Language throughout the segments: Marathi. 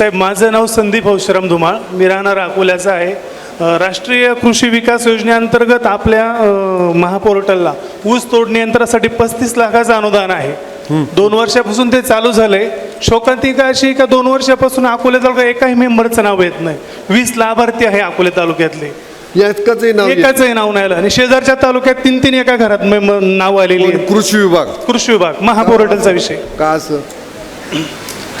साहेब माझं नाव संदीप हौशराम धुमाळ. मी राहणार अकोल्याचा आहे. राष्ट्रीय कृषी विकास योजनेअंतर्गत आपल्या महापोर्टलला ऊस तोडणी यंत्रासाठी पस्तीस लाखाचं अनुदान आहे. दोन वर्षापासून ते चालू झालंय. शोकांतिका अशी का दोन वर्षापासून अकोले तालुका एकाही मेंबरचं नाव येत नाही. वीस लाभार्थी आहे अकोले तालुक्यातले. एकच नाव. एकाचंही नाव नाही आलं. आणि शेजारच्या तालुक्यात तीन तीन एका घरात मेंबर नाव आलेली आहेत. कृषी विभाग. कृषी विभाग महापोर्टलचा विषय. का असं?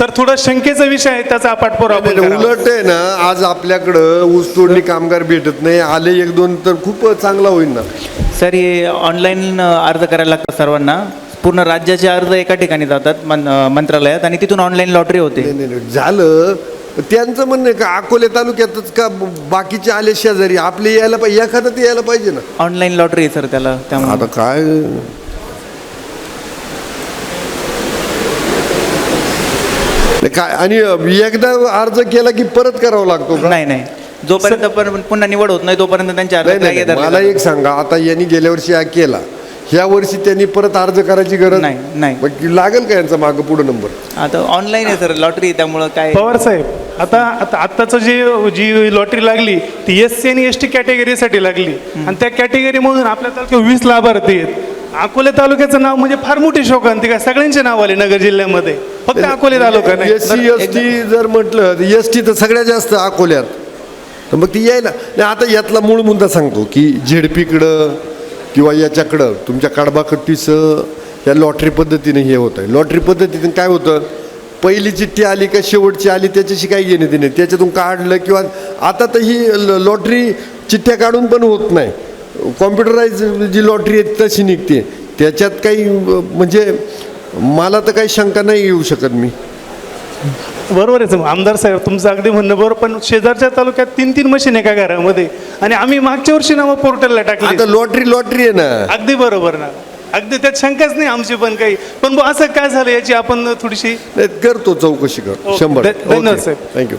तर थोडा शंकेचा विषय आहे त्याचा आपण करावा. उलट आहे ना आज आपल्याकडं ऊस तोडणी कामगार भेटत नाही आले एक दोन तर खूप चांगला होईल ना. सर हे ऑनलाईन अर्ज करायला लागतात सर्वांना. पूर्ण राज्याचे अर्ज एका ठिकाणी जातात मंत्रालयात आणि तिथून ऑनलाईन लॉटरी होते. नाही, नाही, नाही. झालं. त्यांचं म्हणणं आहे का अकोले तालुक्यातच का बाकीचे आले शेजारी? आपले यायला पाहिजे एखादं ते यायला पाहिजे ना. ऑनलाईन लॉटरी आहे सर त्याला त्यामुळे. आता काय? काय आणि एकदा अर्ज केला की परत करावा लागतो का? नाही नाही. जोपर्यंत पुन्हा निवड होत नाही तोपर्यंत त्यांचे अर्ज नाही मला. एक सांगा आता यांनी गेल्या वर्षी हा केला. ह्या वर्षी त्यांनी परत अर्ज करायची गरज? नाही, नाही. मग लागेल का यांचा मागं पुढे नंबर? आता ऑनलाईन आहे सर लॉटरी त्यामुळं काय पवार साहेब आता आता आत्ताचं जे जी लॉटरी लागली ती एस सी आणि एस टी कॅटेगरीसाठी लागली. आणि त्या कॅटेगरीमधून आपल्या तालुक्यात वीस लाभार्थी आहेत. अकोले तालुक्याचं नाव म्हणजे फार मोठी शोकांतिका सगळ्यांचे नाव आले नगर जिल्ह्यामध्ये. फक्त अकोले तालुका नाही. एस सी एस टी जर म्हटलं एस टी तर सगळ्यात जास्त अकोल्यात. तर मग ती यायला नाही आता यातला मूळ मुद्दा सांगतो की झेडपीकडं किंवा याच्याकडं तुमच्या कडबाकट्टीचं या लॉटरी पद्धतीने हे होत आहे लॉटरी पद्धतीने काय होतं? पहिली चिठ्ठी आली का शेवटची आली त्याच्याशी काही घेणे देणे त्याच्यातून काढलं किंवा आता तर ही लॉटरी चिठ्ठ्या काढून पण होत नाही. कॉम्प्युटराईज जी लॉटरी आहे तशी निघते. त्याच्यात काही म्हणजे मला तर काही शंका नाही येऊ शकत मी. बरोबर आहे आमदार साहेब तुमचं अगदी म्हणणं बरोबर पण शेजारच्या तालुक्यात तीन तीन मशीन एका घरामध्ये आणि आम्ही मागच्या वर्षी नावं पोर्टलला टाकली आता लॉटरी लॉटरी आहे ना. अगदी बरोबर ना. अगदी त्यात शंकाच नाही आमची पण काही. पण असं काय झालं याची आपण थोडीशी करतो चौकशी कर. ओके. शंभर. धन्यवाद, साहेब. थँक्यू